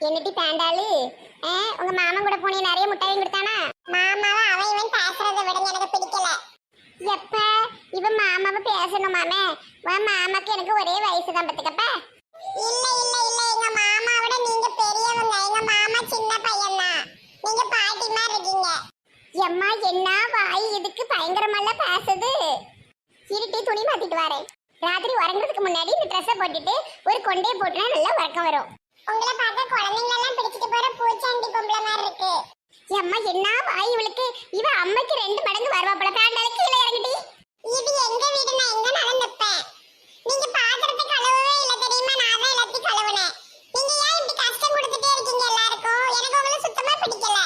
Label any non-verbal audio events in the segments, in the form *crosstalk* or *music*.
என்னட்டி பேண்டாளு? உங்க மாமன் கூட போனே நிறைய முட்டாயும் கொடுத்தானா? மாமாவை அவன் இவன் பேசுறத விட எனக்கு பிடிக்கல. எப்ப? இவன் மாமாவை பேசணும் மாமே. உன் மாமாக்கு எனக்கு ஒரே வயசு தான் பத்துக்கப்ப இல்ல இல்ல இல்ல எங்க மாமாவோட நீங்க பெரியவங்க. எங்க மாமா சின்ன பையன் தான் நீங்க பாட்டி மாதிரி இருக்கீங்க. எம்மா என்ன வாய்? இதுக்கு பயங்கரமல்ல பேசுது? இருட்டி துணி மாத்திட்டு வரேன். ராத்திரி உறங்குறதுக்கு முன்னாடி இந்த ட்ரெஸ்ஸை போட்டுட்டு ஒரு கொண்டையை போட்டுனா நல்லா உறக்கம் வரும். உங்களை பார்க்க குழந்தைங்க எல்லாம் பிடிச்சிட்டு போற பூச்சாண்டி பொம்பளை மாதிரி இருக்கு. அம்மா என்ன வாய் இவளுக்கு? இவ அம்மைக்கு ரெண்டு மடங்கு வருவா போல. பேண்டால கீழே இறங்கிட்டி. இது எங்க வீடு நான் எங்க நடந்துப்பேன்? நீங்க பாத்திரத்தை கழுவவே இல்ல தெரியுமா? நான் தான் எல்லாத்தையும் கழுவுனேன். நீங்க ஏன் இப்படி கஷ்டம் கொடுத்துட்டே இருக்கீங்க எல்லாருக்கும்? எனக்கு உங்களை சுத்தமா பிடிக்கல.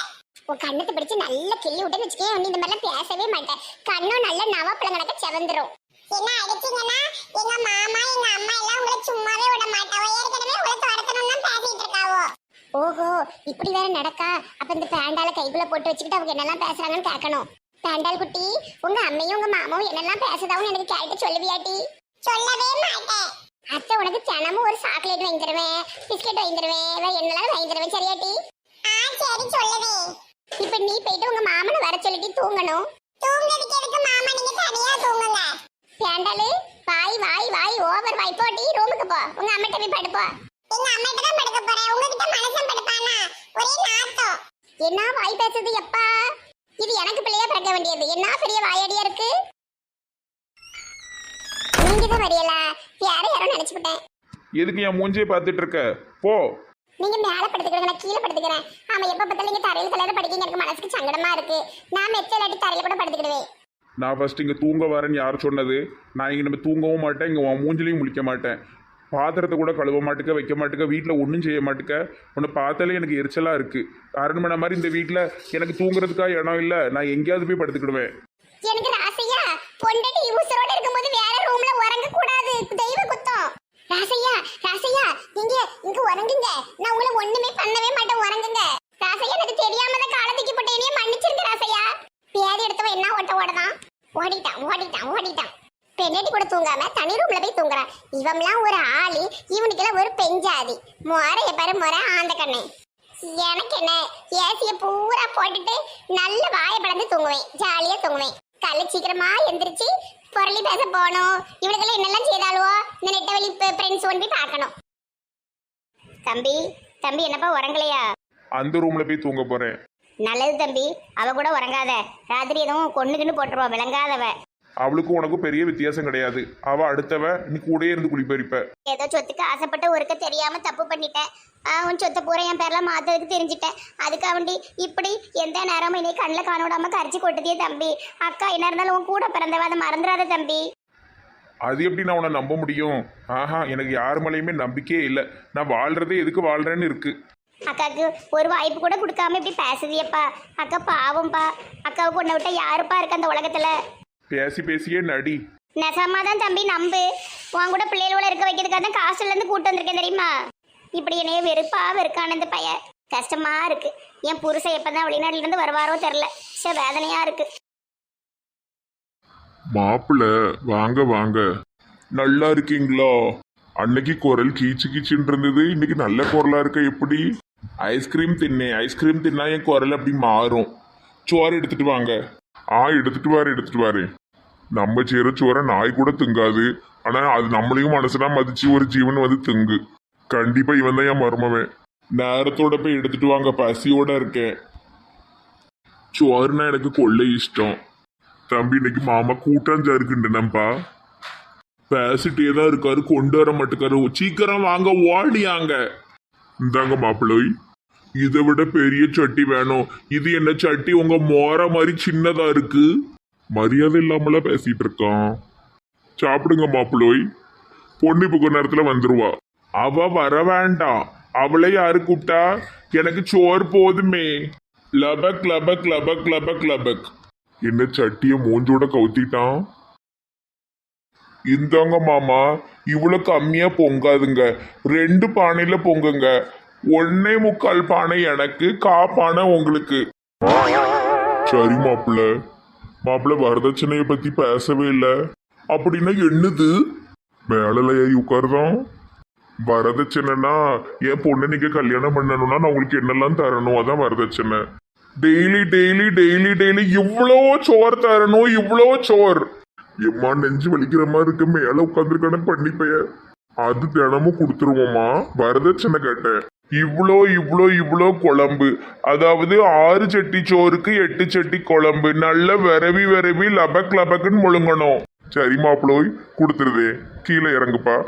உன் கண்ணத்தை பிடிச்சு நல்ல கிள்ளி விட்டுன்னு வச்சுக்கே நீ இந்த மாதிரிலாம் பேசவே மாட்டேன். கண்ணும் நல்ல நவாப்பழம் கணக்க செவந்துரும். என்ன அடிச்சீங்கன்னா எங்க மாமா எங்க அம்மா எல்லாம் உங்களை சும்மாவே விட மாட்டாவோ ஏற்கனவே உங்களை துரத்தணும்னு தான் பேசிட்டு இருக்காவோ ஓஹோ இப்படி வேற நடக்கா? அப்ப இந்த பேண்டால கைக்குள்ள போட்டு வச்சுக்கிட்டு அவங்க என்னெல்லாம் பேசுறாங்கன்னு கேட்கணும். பேண்டால் குட்டி உங்க அம்மையும் உங்க மாமாவும் என்னெல்லாம் பேசுதாவும் எனக்கு கேட்டு சொல்லுவியாட்டி சொல்லவே மாட்டேன். அத்தை உனக்கு தினமும் ஒரு சாக்லேட் வாங்கி தருவேன் பிஸ்கெட் வாங்கி தருவேன் வேற என்னெல்லாம் வாங்கி தருவேன் சரியாட்டி ஆ சரி சொல்லுவேன் இப்ப நீ போயிட்டு உங்க மாமனை வர சொல்லிட்டு தூங்கணும். தூங்குறதுக்கு எதுக்கு மாமா? நீங்க தனியா தூங்குங்க. பேண்டாலு வாய் வாய் வாய் ஓவர் வாய் போட்டி ரூமுக்கு போ. உங்க அம்மா போய் படுப்போ. என்ன வாய் பேசுது எப்பா? இது எனக்கு பிள்ளையா பிறக்க வேண்டியது. என்ன பெரிய வாயடியா இருக்கு? நீங்க தான் வரியல யார யாரோ நினைச்சுட்டேன் எதுக்கு என் மூஞ்சியை பார்த்துட்டு இருக்க? போ. நீங்க மேல படுத்துக்கிறீங்க நான் கீழே படுத்துக்கிறேன். ஆமா எப்ப பார்த்தாலும் நீங்க தரையில தலையில படிக்கீங்க. எனக்கு மனசுக்கு சங்கடமா இருக்கு. நான் மெச்ச இல்லாட்டி தரையில கூட படுத்துக்கிடுவேன். நான் ஃபர்ஸ்ட் இங்கே தூங்க வரேன்னு யார் சொன்னது? நான் இங்கே நம்ம தூங்கவும் மாட்டேன் இங்கே உன் மூஞ்சிலையும் முழிக்க மாட்டேன். பாத்திரத்தை கூட கழுவ மாட்டுக்க வைக்க மாட்டுக்க வீட்டில் ஒன்றும் செய்ய மாட்டுக்க. உன்னை பார்த்தாலே எனக்கு எரிச்சலாக இருக்குது அரண்மனை மாதிரி இந்த வீட்டில் எனக்கு தூங்குறதுக்காக இடம் இல்லை. நான் எங்கேயாவது போய் படுத்துக்கிடுவேன். எனக்கு ராசையா பொண்டடி உசுரோட இருக்கும்போது வேற ரூம்ல உறங்க கூடாது தெய்வ குத்தம். ராசையா ராசையா நீங்க இங்க உறங்குங்க. நான் உங்களை ஒண்ணுமே பண்ணவே மாட்டேன். உறங்குங்க. ராசையா எனக்கு தெரியாம தான் காலத்துக்கு போட்ட என்னைய மன்னிச்சிருங்க ராசையா. பேதி எடுத்தவன் என்ன ஓட்ட ஓடதான்? ஓடிட்டான் ஓடிட்டான் ஓடிட்டான். பெண்ணடி கூட தூங்காம தனி ரூம்ல போய் தூங்குறான் இவம்லாம் ஒரு ஆளு இவனுக்கெல்லாம் ஒரு பெஞ்சாதி. முறைய பாரு முறை ஆந்த கண்ணே. எனக்கு என்ன? ஏசிய பூரா போட்டுட்டு நல்ல வாயை பழந்து தூங்குவேன். ஜாலியா தூங்குவேன். காலை சீக்கிரமா எந்திரிச்சு பொருளி பேச போகணும். இவளுக்கெல்லாம் என்னெல்லாம் செய்தாலுவோ? இந்த நெட்டவழி ஃப்ரெண்ட்ஸ் ஒன்று போய் பார்க்கணும். தம்பி தம்பி என்னப்பா உறங்கலையா? அந்த ரூமில் போய் தூங்க போகிறேன் நல்லது தம்பி. அவ கூட உறங்காத. ராத்திரி எதுவும் கொண்டுக்குன்னு போட்டுருவா விளங்காதவ. அவளுக்கும் உனக்கும் பெரிய வித்தியாசம் கிடையாது. அவள் அடுத்தவ நீ கூடயே இருந்து குளிப்பறிப்ப. ஏதோ சொத்துக்கு ஆசைப்பட்டு ஒருக்க தெரியாம தப்பு பண்ணிட்டேன் உன் சொத்தை பூரா என் பேர்ல மாத்ததுக்கு தெரிஞ்சிட்டேன் அதுக்காக வேண்டி இப்படி எந்த நேரமும் என்னை கண்ணில் காணோடாம கரைச்சி கொட்டுதே தம்பி. அக்கா என்ன இருந்தாலும் உன் கூட பிறந்தவ அதை மறந்துடாத தம்பி. அது எப்படி நான் உன்னை நம்ப முடியும்? ஆஹா எனக்கு யார் மேலேயுமே நம்பிக்கையே இல்லை. நான் வாழ்றதே எதுக்கு வாழ்றேன்னு இருக்கு. அக்காவுக்கு ஒரு வாய்ப்பு கூட கொடுக்காம இப்படி பேசுதியப்பா. அக்கா பாவம்ப்பா அக்காவுக்கு உன்னை விட்டா யாருப்பா இருக்கு அந்த உலகத்துல? பேசி பேசியே நடி. நெசமா தான் தம்பி நம்பு. உன் கூட பிள்ளைகளோட இருக்க வைக்கிறதுக்காக தான் ஹாஸ்டல்ல இருந்து கூட்டு வந்திருக்கேன் தெரியுமா? இப்படி என்னைய வெறுப்பா வெறுக்கான இந்த பைய கஷ்டமா இருக்கு. என் புருஷன் எப்பதான் வெளிநாட்டுல இருந்து வருவாரோ தெரில சே வேதனையா இருக்கு. மாப்பிள்ள வாங்க வாங்க. நல்லா இருக்கீங்களா? அன்னைக்கு குரல் கீச்சு கீச்சுன்னு இருந்தது. இன்னைக்கு நல்ல குரலா இருக்க எப்படி? ஐஸ்கிரீம் தின்னேன் ஐஸ்கிரீம் தின்னா என் குரல் அப்படி மாறும். சோறு எடுத்துட்டு வாங்க. ஆ எடுத்துட்டு வாரு எடுத்துட்டு வாரு. நம்ம செய்யற சோறை நாய் கூட திங்காது. ஆனா அது நம்மளையும் மனசுனா மதிச்சு ஒரு ஜீவன் வந்து திங்கு. கண்டிப்பா இவன் தான் என் மருமவன். நேரத்தோட போய் எடுத்துட்டு வாங்க பசியோட இருக்கேன். சோறுனா எனக்கு கொள்ளை இஷ்டம். தம்பி இன்னைக்கு மாமா கூட்டாஞ்சாருக்குண்டுனப்பா பேசிட்டே தான் இருக்காரு கொண்டு வர மாட்டேக்காரு. சீக்கிரம் வாங்க ஓடியாங்க இந்தாங்க மாப்பிள்ளை. இதை விட பெரிய சட்டி வேணும். இது என்ன சட்டி? உங்க மோர மாதிரி சின்னதா இருக்கு. மரியாதை இல்லாமல பேசிட்டு இருக்கான். சாப்பிடுங்க மாப்பிள்ளை பொண்ணு இப்போ கொஞ்ச நேரத்துல வந்துருவா. அவ வர வேண்டாம். அவளை யாரு கூப்பிட்டா? எனக்கு சோறு போதுமே. லபக் லபக் லபக் லபக் லபக். என்ன சட்டிய மூஞ்சோட கவுத்திட்டான்? இந்தாங்க மாமா. இவ்வளவு கம்மியா பொங்காதுங்க. ரெண்டு பானையில பொங்குங்க. ஒன்னே முக்கால் பானை எனக்கு கா பானை உங்களுக்கு. சரி மாப்பிள்ள. மாப்பிள்ள வரதட்சணைய பத்தி பேசவே இல்லை. அப்படின்னா என்னது? மேல ஏறி உட்காருதான்? வரதட்சணைனா என் பொண்ணை நீங்க கல்யாணம் பண்ணணும்னா நான் உங்களுக்கு என்னெல்லாம் தரணும்? அதான் வரதட்சணை. டெய்லி டெய்லி டெய்லி டெய்லி இவ்வளோ சோறு தரணும் இவ்வளோ சோறு. எம்மா நெஞ்சு வலிக்கிற மாதிரி இருக்கு. மேல உட்காந்துருக்கான பண்ணிப்பைய. அது தினமும் கொடுத்துருவோமா வரதட்சணை கேட்டேன். இவ்வளோ இவ்வளோ இவ்வளோ குழம்பு. அதாவது ஆறு சட்டி சோறுக்கு எட்டு சட்டி குழம்பு. நல்ல விரவி விரவி லபக் லபக்குன்னு முழுங்கணும். சரி மாப்பிளோய் கொடுத்துருதே. கீழே இறங்குப்பா.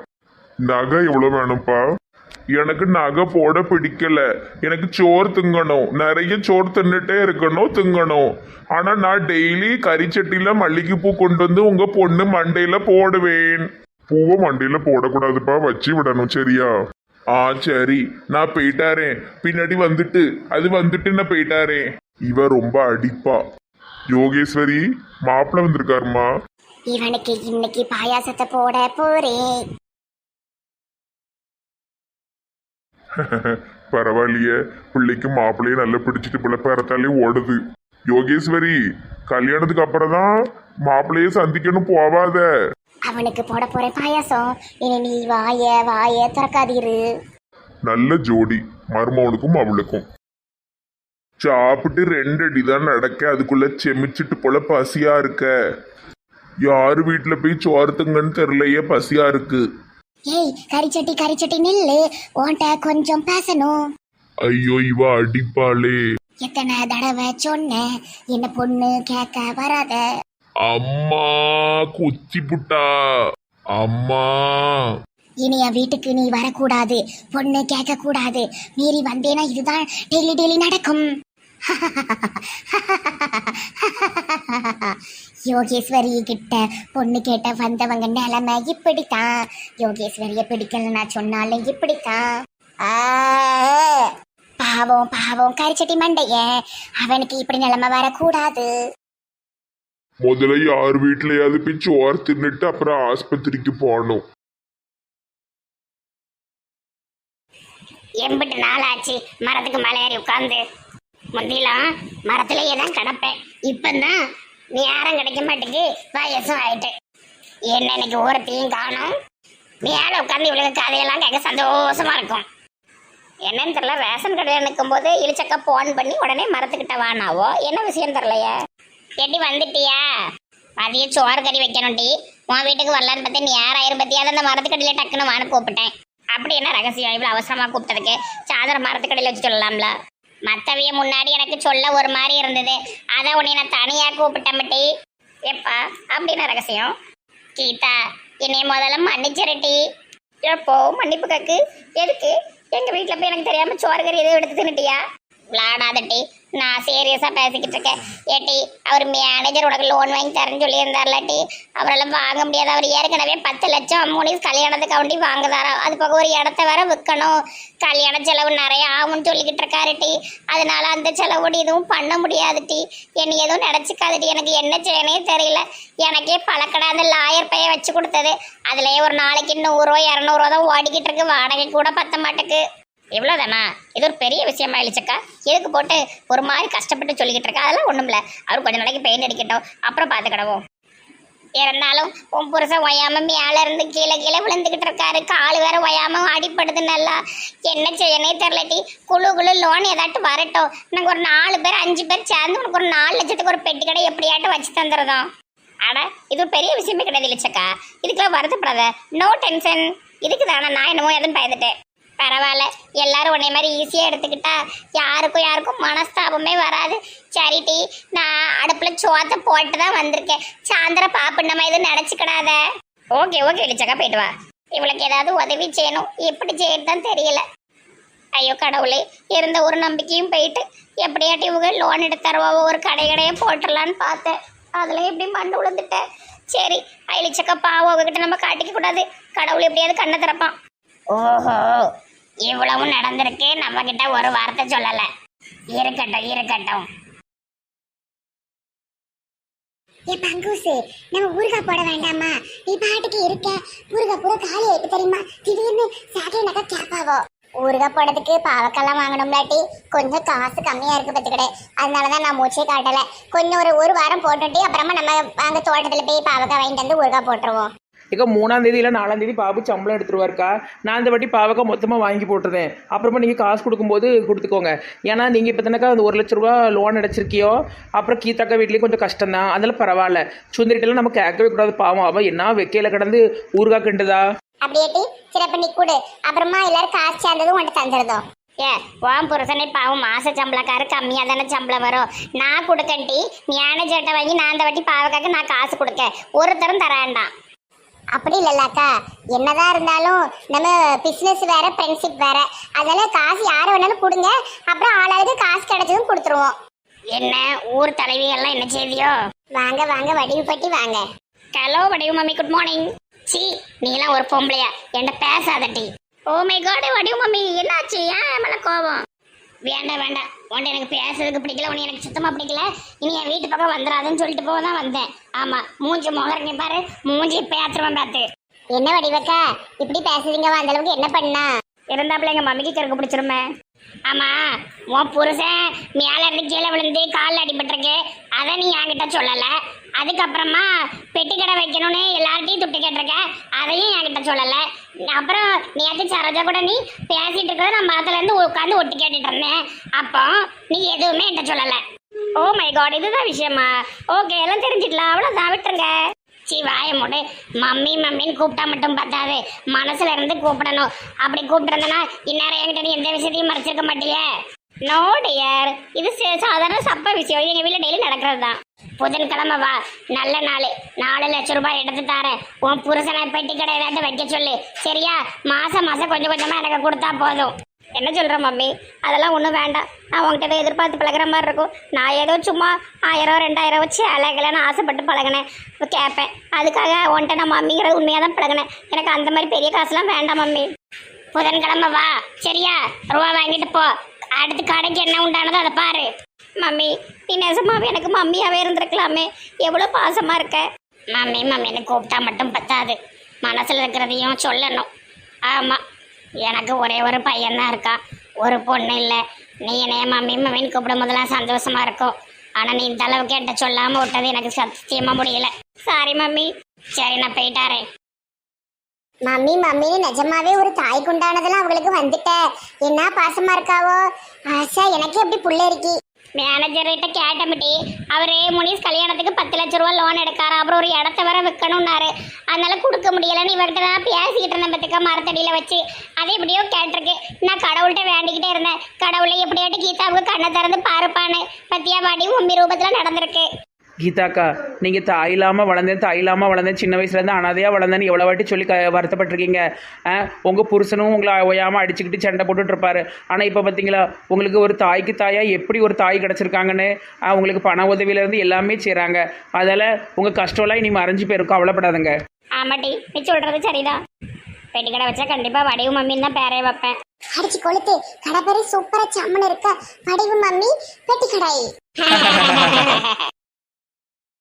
நகை எவ்வளோ வேணும்ப்பா. எனக்கு நகை போட பிடிக்கல. எனக்கு சோறு திங்கணும். நிறைய சோறு தின்னுட்டே இருக்கணும் திங்கணும். ஆனா நான் டெய்லி கறிச்சட்டியில மல்லிகைப்பூ கொண்டு வந்து உங்க பொண்ணு மண்டையில போடுவேன். பூவை மண்டையில போடக்கூடாதுப்பா. வச்சு விடணும் சரியா? ஆ சரி. நான் போயிட்டாரேன் பின்னாடி வந்துட்டு. அது வந்துட்டு நான் போயிட்டாரேன் இவ ரொம்ப அடிப்பா. யோகேஸ்வரி மாப்பிள்ள வந்திருக்காருமா? இவனுக்கு இன்னைக்கு பாயாசத்தை போட போறேன். *laughs* பரவாயில்லையே. பிள்ளைக்கு மாப்பிள்ளையும் நல்லா பிடிச்சிட்டு பிள்ளை பிறத்தாலே ஓடுது. யோகேஸ்வரி கல்யாணத்துக்கு அப்புறம் தான் மாப்பிள்ளைய சந்திக்கணும் போவாத. அவனுக்கு போட போறேன் பாயாசம். இனி நீ வாய வாய திறக்காதீரு. நல்ல ஜோடி மருமவனுக்கும் அவளுக்கும். சாப்பிட்டு ரெண்டு அடி தான் நடக்க அதுக்குள்ள செமிச்சிட்டு போல பசியா இருக்க. யாரு வீட்டுல போய் சோறுத்துங்கன்னு தெரியலையே பசியா இருக்கு. ஏய் கரிச்சட்டி கரிச்சட்டி நில்லு. உன்கிட்ட கொஞ்சம் பேசணும். ஐயோ இவ அடிப்பாளே. எத்தனை தடவை சொன்னேன் என்ன பொண்ணு கேட்க வராத. அம்மா குச்சி புட்டா அம்மா. இனி என் வீட்டுக்கு நீ வரக்கூடாது. பொண்ணு கேட்க கூடாது மீறி வந்தேனா இதுதான் டெய்லி டெய்லி நடக்கும். யோகேஸ்வரி கிட்ட பொண்ணு கேட்ட வந்தவங்க நிலைமை இப்படித்தான். யோகேஸ்வரிய பிடிக்கலன்னா சொன்னாலும் இப்படித்தான். ஆ, பாவம் பாவம். கரிச்சட்டி மண்டைய. அவனுக்கு இப்படி நிலைமை வரக்கூடாது. முதல்ல யார் வீட்லயாவது போய் சோறு தின்னுட்டு அப்புறம் ஆஸ்பத்திரிக்கு போகணும். எம்பிட்டு நாள் ஆச்சு மரத்துக்கு மேலே ஏறி உட்காந்து முந்திலாம் மரத்துலயே தான் கிடப்பேன். இப்பந்தான் நேரம் கிடைக்க மாட்டேங்கு வயசும் ஆயிட்டு. என்ன இன்னைக்கு ஒருத்தையும் காணும். மேலே உட்காந்து இவளுக்கு கதையெல்லாம் கேட்க சந்தோஷமா இருக்கும். என்னன்னு தெரியல ரேஷன் கடையில் நிற்கும் போது இழிச்சக்கா ஃபோன் பண்ணி உடனே மரத்துக்கிட்ட வானாவோ? என்ன விஷயம் தெரியலையே? எட்டி வந்துட்டியா? மதிய சோறு கறி வைக்கணும் டி. உன் வீட்டுக்கு வரலான்னு பார்த்து நீ யாராயிரம் பத்தியா அந்த மரத்துக்கடியில் டக்குன்னு வான்னு கூப்பிட்டேன். அப்படி என்ன ரகசியம்? இவ்வளோ அவசரமாக கூப்பிட்டதுக்கு. சாதனம் மரத்துக்கடையில் வச்சு சொல்லலாம்ல. மற்றவைய முன்னாடி எனக்கு சொல்ல ஒரு மாதிரி இருந்தது. அதை உன்னை நான் தனியாக கூப்பிட்டேன் பட்டி எப்பா அப்படின்னு ரகசியம்? கீதா என்னை முதல்ல மன்னிச்சிருட்டி எப்போ? மன்னிப்பு கக்கு. எதுக்கு? எங்கள் வீட்டில் போய் எனக்கு தெரியாமல் சோறு கறி எதுவும் எடுத்து தின்னுட்டியா? விளாடாதட்டி நான் சீரியஸாக பேசிக்கிட்டு இருக்கேன். ஏட்டி அவர் மேனேஜர் உனக்கு லோன் வாங்கி தரேன்னு சொல்லியிருந்தார்லட்டி அவரெல்லாம் வாங்க முடியாது. அவர் ஏற்கனவே பத்து லட்சம் அமௌண்ட் கல்யாணத்துக்கு அவண்டி வாங்குதாரா. அது போக ஒரு இடத்த வேற விற்கணும் கல்யாண செலவு நிறைய ஆகும்னு சொல்லிக்கிட்டு இருக்காரு டி. அதனால அந்த செலவோடு எதுவும் பண்ண முடியாது டி. என்னை எதுவும் நினச்சிக்காதுடி எனக்கு என்ன செய்யனே தெரியல. எனக்கே பழக்கடை அந்த லாயர் பைய வச்சு கொடுத்தது. அதுலேயே ஒரு நாளைக்கு நூறுரூவா இரநூறுவா தான் ஓடிக்கிட்டு இருக்கு. வாடகை கூட பத்த மாட்டேக்கு. இவ்வளோதானா இது ஒரு பெரிய விஷயமா இழிச்சக்கா எதுக்கு போட்டு ஒரு மாதிரி கஷ்டப்பட்டு சொல்லிக்கிட்டு இருக்கா? அதெல்லாம் ஒன்றும் இல்லை அவர் கொஞ்ச நாளைக்கு பெயிண்ட் அடிக்கட்டும். அப்புறம் பார்த்துக்கிடவும் இருந்தாலும் உன் புருஷன் ஒயாம மேலே இருந்து கீழே கீழே விழுந்துக்கிட்டு இருக்காரு. கால் வேற ஒயாம அடிப்படுது நல்லா. என்ன செய்யனே தெரிலட்டி குழு குழு லோன் ஏதாட்டும் வரட்டும். நாங்கள் ஒரு நாலு பேர் அஞ்சு பேர் சேர்ந்து உனக்கு ஒரு நாலு லட்சத்துக்கு ஒரு பெட்டி கடை எப்படியாட்டும் வச்சு தந்துடுறோம் ஆனால் இது ஒரு பெரிய விஷயமே கிடையாது இல்லைச்சக்கா இதுக்கெல்லாம் வருத்தப்படாத. நோ டென்ஷன் இதுக்கு தானே நான் என்னமோ எதுவும் பயந்துட்டேன். பரவாயில்ல. எல்லாரும் உன்னை மாதிரி ஈஸியாக எடுத்துக்கிட்டா யாருக்கும் யாருக்கும் மனஸ்தாபமே வராது. சரிட்டி நான் அடுப்பில் சோத்தை போட்டு தான் வந்திருக்கேன். சாயந்தரம் பாப்பு நம்ம எதுவும் நினச்சிக்கிடாத. ஓகே ஓகே இழிச்சக்கா போயிட்டு வா. இவளுக்கு ஏதாவது உதவி செய்யணும். எப்படி செய்யறதுதான் தெரியல. ஐயோ கடவுளே இருந்த ஒரு நம்பிக்கையும் போயிட்டு எப்படியாட்டி இவங்க லோன் எடுத்து தருவாவோ ஒரு கடை கடையை போட்டுடலான்னு பார்த்தேன். அதில் எப்படி மண்டு விழுந்துட்டேன் சரி அயிலிச்சக்கா பாவம் அவகிட்ட நம்ம காட்டிக்க கூடாது. கடவுள் எப்படியாவது கண்ணை திறப்பான். ஓஹோ. இவ்வளவும் நடந்திருக்கு நம்ம கிட்ட ஒரு வார்த்தை சொல்லல. இருக்கட்டும் இருக்கட்டும். ஏ பங்கூசு நம்ம ஊறுகாய் போட வேண்டாமா? நீ பாட்டுக்கு இருக்க. ஊறுகாய் பூரா காலி ஆயிட்டு தெரியுமா? திடீர்னு சாகைனாக்கா கேப்பாவோ ஊறுகாய் போடுறதுக்கு பாவக்கெல்லாம் வாங்கணும்லாட்டி கொஞ்சம் காசு கம்மியா இருக்கு அதனால அதனாலதான் நான் மூச்சே காட்டல. கொஞ்சம் ஒரு ஒரு வாரம் போட்டுட்டு அப்புறமா நம்ம அந்த தோட்டத்துல போய் பாவக்காய் வாங்கிட்டு வந்து ஊறுகாய் போட்டுருவோம். ஏக்கா மூணாம் தேதி இல்லை நாலாம் தேதி பாபு சம்பளம் எடுத்துருவாருக்கா? நான் இந்த வாட்டி பாவக்கா மொத்தமாக வாங்கி போட்டுருந்தேன். அப்புறமா நீங்கள் காசு கொடுக்கும்போது கொடுத்துக்கோங்க. ஏன்னா நீங்கள் இப்போ தானக்கா அந்த ஒரு லட்ச ரூபா லோன் அடைச்சிருக்கியோ? அப்புறம் கீதாக்கா வீட்லேயும் கொஞ்சம் கஷ்டம் தான் அதெல்லாம் பரவாயில்ல. சுந்தரிட்டெல்லாம் நம்ம கேட்கவே கூடாது. பாவம் அவன் என்ன வெக்கையில் கிடந்து ஊருகா கிண்டுதா? அப்படியே சிறப்பு கூடு. அப்புறமா எல்லாரும் காசு சேர்ந்ததும் உன்ட்டு தந்துடுதோம் ஏ உன் புருஷனை பாவம் மாச சம்பளக்காரு கம்மியாக தானே சம்பளம் வரும். நான் கொடுக்கண்டி மேனேஜர்கிட்ட வாங்கி நான் அந்த வாட்டி பாவக்காக்கு நான் காசு கொடுக்க ஒருத்தரும் தராண்டாம் அப்படி இல்லைல்லக்கா. என்னதான் இருந்தாலும் நம்ம பிசினஸ் வேற ஃப்ரெண்ட்ஷிப் வேற. அதெல்லாம் காசு யார் வேணாலும் கொடுங்க. அப்புறம் ஆளாளுக்கு காசு கிடைச்சதும் கொடுத்துருவோம். என்ன ஊர் தலைவி எல்லாம் என்ன செய்தியோ? வாங்க வாங்க வடிவு பட்டி வாங்க. Hello Vadivu mummy good morning C நீலாம் ஒரு பொம்பளையா. என்கிட்ட பேசாதட்டி oh my god Vadivu mummy என்னாச்சு? ஏன் மேல கோபம் வேண்டாம் வேண்டாம். உன்ட்ட எனக்கு பேசுறதுக்கு பிடிக்கல உன்னை எனக்கு சுத்தமா பிடிக்கல. இனி என் வீட்டு பக்கம் வந்துடாதுன்னு சொல்லிட்டு போக தான் வந்தேன். ஆமா மூஞ்சி முகரங்க பாரு. மூஞ்சி பேத்துருவேன் பார்த்து என்ன வடிவக்கா? இப்படி பேசுறீங்க அந்த அளவுக்கு என்ன பண்ணா? இருந்தாப்புல எங்க மம்மிக்கு கருக்கு பிடிச்சிருமே. ஆமாம் உன் புருஷன் மேலே இருந்து கீழே விழுந்து காலில் அடிபட்டிருக்கு. அதை நீ என்கிட்ட சொல்லலை. அதுக்கப்புறமா பெட்டி கடை வைக்கணும்னு எல்லார்ட்டையும் துட்டு கேட்டிருக்க. அதையும் என்கிட்ட சொல்லலை. அப்புறம் நேற்று சரோஜா கூட நீ பேசிகிட்டு இருக்கிறத நான் மரத்துலேருந்து உட்காந்து ஒட்டி கேட்டுட்டு இருந்தேன். அப்போ நீ எதுவுமே என்கிட்ட சொல்லலை. ஓ oh மை காட் இதுதான் விஷயமா? ஓகே எல்லாம் தெரிஞ்சிடலாம் அவ்வளோதான் விட்டுருங்க. சி வாய முடு. மம்மி மம்மின்னு கூப்பிட்டா மட்டும் பத்தாது. மனசுல இருந்து கூப்பிடணும். அப்படி கூப்பிட்டுருந்தனா இந்நேரம் என்கிட்ட நீ எந்த விஷயத்தையும் மறைச்சிருக்க மாட்டியே? நோ டியர் இது சாதாரண சப்ப விஷயம். எங்கள் வீட்டில் டெய்லி நடக்கிறது தான் புதன்கிழமை வா. நல்ல நாள். நாலு லட்சம் ரூபாய் எடுத்து தரேன். உன் புருஷனை பெட்டி கடை ஏதாட்டு வைக்க சொல்லு. சரியா? மாசம் மாதம் கொஞ்சம் கொஞ்சமா எனக்கு கொடுத்தா போதும். என்ன சொல்கிற மம்மி? அதெல்லாம் ஒன்றும் வேண்டாம். நான் உங்ககிட்ட ஏதோ எதிர்பார்த்து பழகுற மாதிரி இருக்கும். நான் ஏதோ சும்மா ஆயிரம் ரெண்டாயிரம் வச்சு அழகலன்னு ஆசைப்பட்டு பழகினேன். கேட்பேன் அதுக்காக உன்கிட்ட நான் மம்மிங்கிறது உண்மையாக தான் பழகினேன். எனக்கு அந்த மாதிரி பெரிய காசுலாம் வேண்டாம் மம்மி. புதன்கிழமை வா. சரியா? ரூபா வாங்கிட்டு போ. அடுத்து கடைக்கு என்ன உண்டானதோ அதை பாரு. மம்மி நீ நெசமாவே எனக்கு மம்மியாகவே இருந்திருக்கலாமே. எவ்வளோ பாசமாக இருக்க. மம்மி மம்மின்னு கூப்பிட்டா மட்டும் பத்தாது. மனசில் இருக்கிறதையும் சொல்லணும். ஆமாம் எனக்கு ஒரே ஒரு பையன் தான் இருக்கான். ஒரு பொண்ணு இல்லை. நீ என்னைய மம்மி மம்மின்னு கூப்பிடும் போதெல்லாம் சந்தோஷமா இருக்கும். ஆனால் நீ இந்த அளவுக்கு என்கிட்ட சொல்லாமல் விட்டது எனக்கு சத்தியமாக முடியல. Sorry mummy. சரி நான் போயிட்டாரேன் மம்மி மம்மின்னு நிஜமாவே ஒரு தாய் குண்டானதெல்லாம் அவங்களுக்கு வந்துட்ட. என்ன பாசமா இருக்காவோ? ஆசா எனக்கு எப்படி புள்ள இருக்கி? மேனேஜர்கிட்ட கேட்டமிட்டி அவரே முனிஸ் கல்யாணத்துக்கு பத்து லட்ச ரூபா லோன் எடுக்காரு அப்புறம் ஒரு இடத்த வர விற்கணும்னாரு அதனால கொடுக்க முடியலன்னு இவர்கிட்ட நான் பேசிக்கிட்டு இருந்தேன் பத்துக்க மரத்தடியில் வச்சு. அதை எப்படியோ கேட்டிருக்கு. நான் கடவுள்கிட்ட வேண்டிக்கிட்டே இருந்தேன். கடவுளை எப்படியாட்டு கீதாவுக்கு கண்ணை திறந்து பாருப்பான்னு. பத்தியா பாடி உம்மி ரூபத்துல நடந்திருக்கு. கீதாக்கா நீங்கள் தாய் இல்லாமல் வளர்ந்தேன் தாய் இல்லாமல் வளர்ந்தேன் சின்ன வயசுலேருந்து அனாதையாக வளர்ந்தேன்னு எவ்வளோ வாட்டி சொல்லி க வருத்தப்பட்டிருக்கீங்க? உங்கள் புருஷனும் உங்களை ஓயாமல் அடிச்சுக்கிட்டு சண்டை போட்டுட்டு இருப்பாரு. ஆனால் இப்போ பார்த்தீங்களா உங்களுக்கு ஒரு தாய்க்கு தாயாக எப்படி ஒரு தாய் கிடச்சிருக்காங்கன்னு உங்களுக்கு பண உதவியிலேருந்து எல்லாமே செய்கிறாங்க அதால் உங்கள் கஷ்டம்லாம் இனி மறைஞ்சு போயிருக்கும் கவலைப்படாதுங்க. ஆமாட்டி நீ சொல்றது சரிதான். பெட்டி கடை வச்சா கண்டிப்பா வடிவு மம்மின்னு தான் பேரே வைப்பேன். அடிச்சு கொளுத்து கடை பேரு சூப்பரா சம்மன் இருக்க. வடிவு மம்மி பெட்டி கடை. *laughs*